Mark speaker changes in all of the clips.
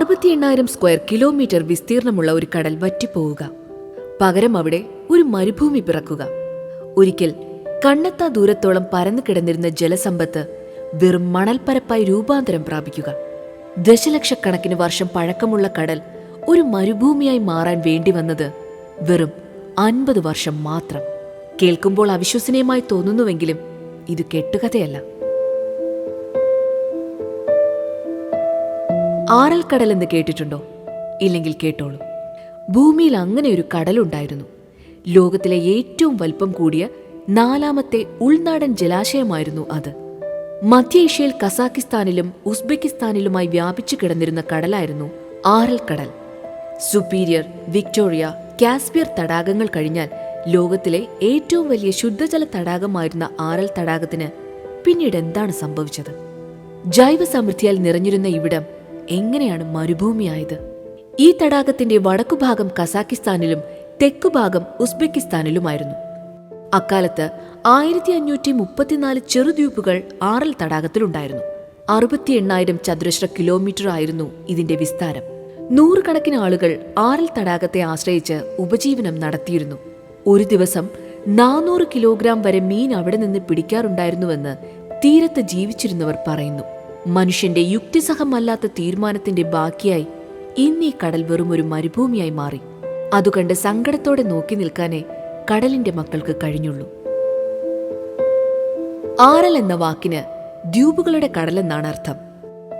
Speaker 1: അറുപത്തി എണ്ണായിരം square kilometre വിസ്തീർണമുള്ള ഒരു കടൽ വറ്റിപ്പോവുക. പകരം അവിടെ ഒരു മരുഭൂമി പിറക്കുക. ഒരിക്കൽ കണ്ണെത്താ ദൂരത്തോളം പരന്നു കിടന്നിരുന്ന ജലസമ്പത്ത് വെറും മണൽപ്പരപ്പായി രൂപാന്തരം പ്രാപിക്കുക. ദശലക്ഷക്കണക്കിന് വർഷം പഴക്കമുള്ള കടൽ ഒരു മരുഭൂമിയായി മാറാൻ വേണ്ടി വന്നത് വെറും അൻപത് വർഷം മാത്രം. കേൾക്കുമ്പോൾ അവിശ്വസനീയമായി തോന്നുന്നുവെങ്കിലും ഇത് കെട്ടുകഥയല്ല. ആറൽ കടൽ എന്ന് കേട്ടിട്ടുണ്ടോ? ഇല്ലെങ്കിൽ കേട്ടോളൂ. ഭൂമിയിൽ അങ്ങനെ ഒരു കടലുണ്ടായിരുന്നു ലോകത്തിലെ ഏറ്റവും വലിപ്പം കൂടിയ നാലാമത്തെ ഉൾനാടൻ ജലാശയമായിരുന്നു അത്. മധ്യേഷ്യയിൽ കസാക്കിസ്ഥാനിലും ഉസ്ബെക്കിസ്ഥാനിലുമായി വ്യാപിച്ചു കിടന്നിരുന്ന കടലായിരുന്നു ആറൽ കടൽ സുപ്പീരിയർ വിക്ടോറിയ കാസ്പിയർ തടാകങ്ങൾ കഴിഞ്ഞാൽ ലോകത്തിലെ ഏറ്റവും വലിയ ശുദ്ധജല തടാകമായിരുന്ന ആറൽ തടാകത്തിന് പിന്നീട് എന്താണ് സംഭവിച്ചത്? ജൈവ സമൃദ്ധിയാൽ നിറഞ്ഞിരുന്ന ഇവിടം എങ്ങനെയാണ് മരുഭൂമിയായത്? ഈ തടാകത്തിന്റെ വടക്കുഭാഗം കസാക്കിസ്ഥാനിലും തെക്കുഭാഗം ഉസ്ബെക്കിസ്ഥാനിലുമായിരുന്നു. അക്കാലത്ത് ആയിരത്തി അഞ്ഞൂറ്റി മുപ്പത്തിനാല് ചെറുദ്വീപുകൾ ആറൽ തടാകത്തിലുണ്ടായിരുന്നു. അറുപത്തി എണ്ണായിരം ചതുരശ്ര കിലോമീറ്റർ ആയിരുന്നു ഇതിന്റെ വിസ്താരം. നൂറുകണക്കിന് ആളുകൾ ആറൽ തടാകത്തെ ആശ്രയിച്ച് ഉപജീവനം നടത്തിയിരുന്നു. ഒരു ദിവസം നാനൂറ് കിലോഗ്രാം വരെ മീൻ അവിടെ നിന്ന് പിടിക്കാറുണ്ടായിരുന്നുവെന്ന് തീരത്ത് ജീവിച്ചിരുന്നവർ പറയുന്നു. മനുഷ്യന്റെ യുക്തിസഹമല്ലാത്ത തീരുമാനത്തിന്റെ ബാക്കിയായി ഇന്ന് ഈ കടൽ വെറും ഒരു മരുഭൂമിയായി മാറി. അതുകണ്ട് സങ്കടത്തോടെ നോക്കി നിൽക്കാനേ കടലിന്റെ മക്കൾക്ക് കഴിഞ്ഞുള്ളൂ. ആറൽ എന്ന വാക്കിന് ദ്വീപുകളുടെ കടലെന്നാണ് അർത്ഥം.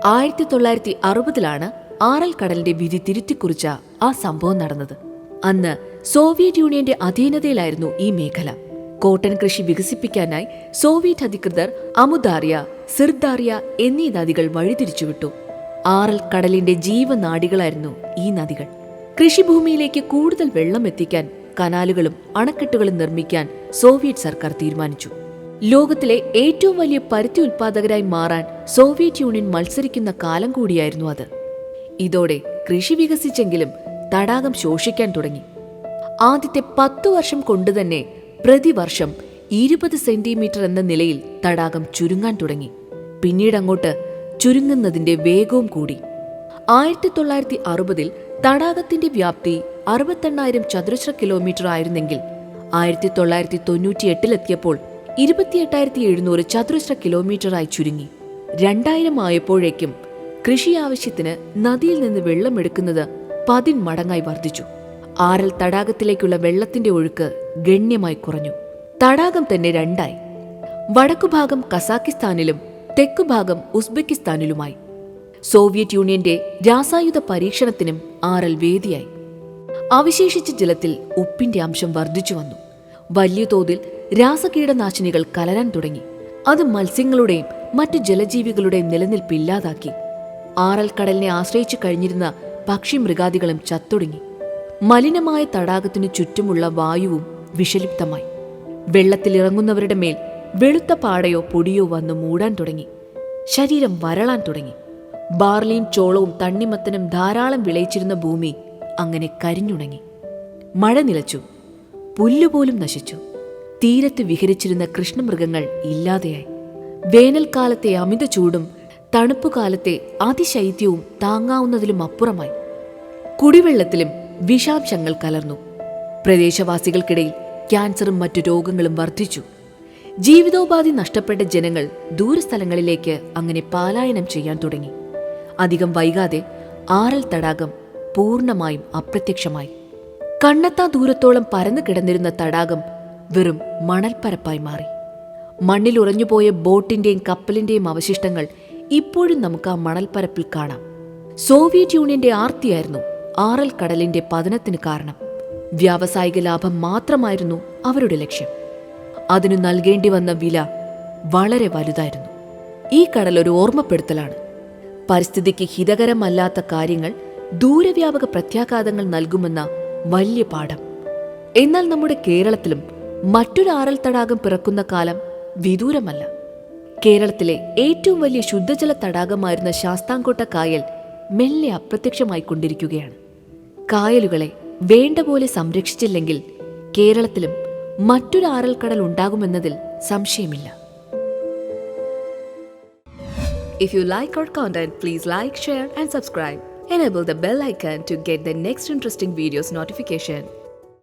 Speaker 1: ആയിരത്തി തൊള്ളായിരത്തി അറുപതിലാണ് ആറൽ കടലിന്റെ വിധി തിരുത്തിക്കുറിച്ച ആ സംഭവം നടന്നത്. അന്ന് സോവിയറ്റ് യൂണിയന്റെ അധീനതയിലായിരുന്നു ഈ മേഖല. കോട്ടൺ കൃഷി വികസിപ്പിക്കാനായി സോവിയറ്റ് അധികൃതർ അമുദാറിയ സിർദാറിയ എന്നീ നദികൾ വഴിതിരിച്ചുവിട്ടു. ആറൽ കടലിന്റെ ജീവനാടികളായിരുന്നു ഈ നദികൾ. കൃഷിഭൂമിയിലേക്ക് കൂടുതൽ വെള്ളം എത്തിക്കാൻ കനാലുകളും അണക്കെട്ടുകളും നിർമ്മിക്കാൻ സോവിയറ്റ് സർക്കാർ തീരുമാനിച്ചു. ലോകത്തിലെ ഏറ്റവും വലിയ പരുത്തി ഉൽപാദകരായി മാറാൻ സോവിയറ്റ് യൂണിയൻ മത്സരിക്കുന്ന കാലം കൂടിയായിരുന്നു അത്. ഇതോടെ കൃഷി വികസിച്ചെങ്കിലും തടാകം ശോഷിക്കാൻ തുടങ്ങി. ആദ്യത്തെ പത്തു വർഷം കൊണ്ടുതന്നെ പ്രതിവർഷം ഇരുപത് സെന്റിമീറ്റർ എന്ന നിലയിൽ തടാകം ചുരുങ്ങാൻ തുടങ്ങി. പിന്നീടങ്ങോട്ട് ചുരുങ്ങുന്നതിന്റെ വേഗവും കൂടി. ആയിരത്തി തൊള്ളായിരത്തി അറുപതിൽ തടാകത്തിന്റെ വ്യാപ്തി അറുപത്തെണ്ണായിരം ചതുരശ്ര കിലോമീറ്റർ ആയിരുന്നെങ്കിൽ ആയിരത്തി തൊള്ളായിരത്തി തൊണ്ണൂറ്റി എട്ടിലെത്തിയപ്പോൾ ഇരുപത്തിയെട്ടായിരത്തി എഴുന്നൂറ് ചതുരശ്ര കിലോമീറ്ററായി ചുരുങ്ങി. രണ്ടായിരം ആയപ്പോഴേക്കും കൃഷി ആവശ്യത്തിന് നദിയിൽ നിന്ന് വെള്ളമെടുക്കുന്നത് പതിന്മടങ്ങായി വർദ്ധിച്ചു. ആറൽ തടാകത്തിലേക്കുള്ള വെള്ളത്തിന്റെ ഒഴുക്ക് ഗണ്യമായി കുറഞ്ഞു. തടാകം തന്നെ രണ്ടായി. വടക്കുഭാഗം കസാക്കിസ്ഥാനിലും തെക്കുഭാഗം ഉസ്ബെക്കിസ്ഥാനിലുമായി. സോവിയറ്റ് യൂണിയന്റെ രാസായുധ പരീക്ഷണത്തിനും ആറൽ വേദിയായി. അവശേഷിച്ച ജലത്തിൽ ഉപ്പിന്റെ അംശം വർദ്ധിച്ചു വന്നു. വലിയ തോതിൽ രാസകീടനാശിനികൾ കലരാൻ തുടങ്ങി. അത് മത്സ്യങ്ങളുടെയും മറ്റു ജലജീവികളുടെയും നിലനിൽപ്പ് ഇല്ലാതാക്കി. ആറൽ കടലിനെ ആശ്രയിച്ചു കഴിഞ്ഞിരുന്ന പക്ഷി മൃഗാദികളും ചത്തൊടുങ്ങി. മലിനമായ തടാകത്തിനു ചുറ്റുമുള്ള വായുവും വിഷലിപ്തമായി. വെള്ളത്തിലിറങ്ങുന്നവരുടെ മേൽ വെളുത്ത പാടയോ പൊടിയോ വന്ന് മൂടാൻ തുടങ്ങി. ശരീരം വരളാൻ തുടങ്ങി. ബാർലിയും ചോളവും തണ്ണിമത്തനും ധാരാളം വിളയിച്ചിരുന്ന ഭൂമി അങ്ങനെ കരിഞ്ഞുണങ്ങി. മഴ നിലച്ചു. പുല്ലുപോലും നശിച്ചു. തീരത്ത് വിഹരിച്ചിരുന്ന കൃഷ്ണമൃഗങ്ങൾ ഇല്ലാതെയായി. വേനൽക്കാലത്തെ അമിത ചൂടും തണുപ്പുകാലത്തെ അതിശൈത്യവും താങ്ങാവുന്നതിലും അപ്പുറമായി. കുടിവെള്ളത്തിലും വിഷാംശങ്ങൾ കലർന്നു. പ്രദേശവാസികൾക്കിടയിൽ ക്യാൻസറും മറ്റു രോഗങ്ങളും വർദ്ധിച്ചു. ജീവിതോപാധി നഷ്ടപ്പെട്ട ജനങ്ങൾ ദൂരസ്ഥലങ്ങളിലേക്ക് അങ്ങനെ പാലായനം ചെയ്യാൻ തുടങ്ങി. അധികം വൈകാതെ ആറൽ തടാകം പൂർണമായും അപ്രത്യക്ഷമായി. കണ്ണെത്താ ദൂരത്തോളം പരന്നു കിടന്നിരുന്ന തടാകം വെറും മണൽപ്പരപ്പായി മാറി. മണ്ണിൽ ഉറഞ്ഞുപോയ ബോട്ടിന്റെയും കപ്പലിന്റെയും അവശിഷ്ടങ്ങൾ ഇപ്പോഴും നമുക്ക് ആ മണൽപ്പരപ്പിൽ കാണാം. സോവിയറ്റ് യൂണിയന്റെ ആർത്തിയായിരുന്നു ആറൽ കടലിന്റെ പതനത്തിന് കാരണം. വ്യാവസായിക ലാഭം മാത്രമായിരുന്നു അവരുടെ ലക്ഷ്യം. അതിനു നൽകേണ്ടി വന്ന വില വളരെ വലുതായിരുന്നു. ഈ കടൽ ഒരു ഓർമ്മപ്പെടുത്തലാണ്. പരിസ്ഥിതിക്ക് ഹിതകരമല്ലാത്ത കാര്യങ്ങൾ ദൂരവ്യാപക പ്രത്യാഘാതങ്ങൾ നൽകുമെന്ന വലിയ പാഠം. എന്നാൽ നമ്മുടെ കേരളത്തിലും മറ്റൊരു ആറൽ തടാകം പിറക്കുന്ന കാലം വിദൂരമല്ല. കേരളത്തിലെ ഏറ്റവും വലിയ ശുദ്ധജല തടാകമായിരുന്ന ശാസ്താംകോട്ട കായൽ മെല്ലെ അപ്രത്യക്ഷമായിക്കൊണ്ടിരിക്കുകയാണ് കായലുകളെ വേണ്ട പോലെ സംരക്ഷിച്ചില്ലെങ്കിൽ കേരളത്തിലും മറ്റൊരു ആറൽക്കടൽ ഉണ്ടാകുമെന്നതിൽ സംശയമില്ല If you like our content, please like, share, and subscribe. enable the bell icon to get the next interesting videos notification.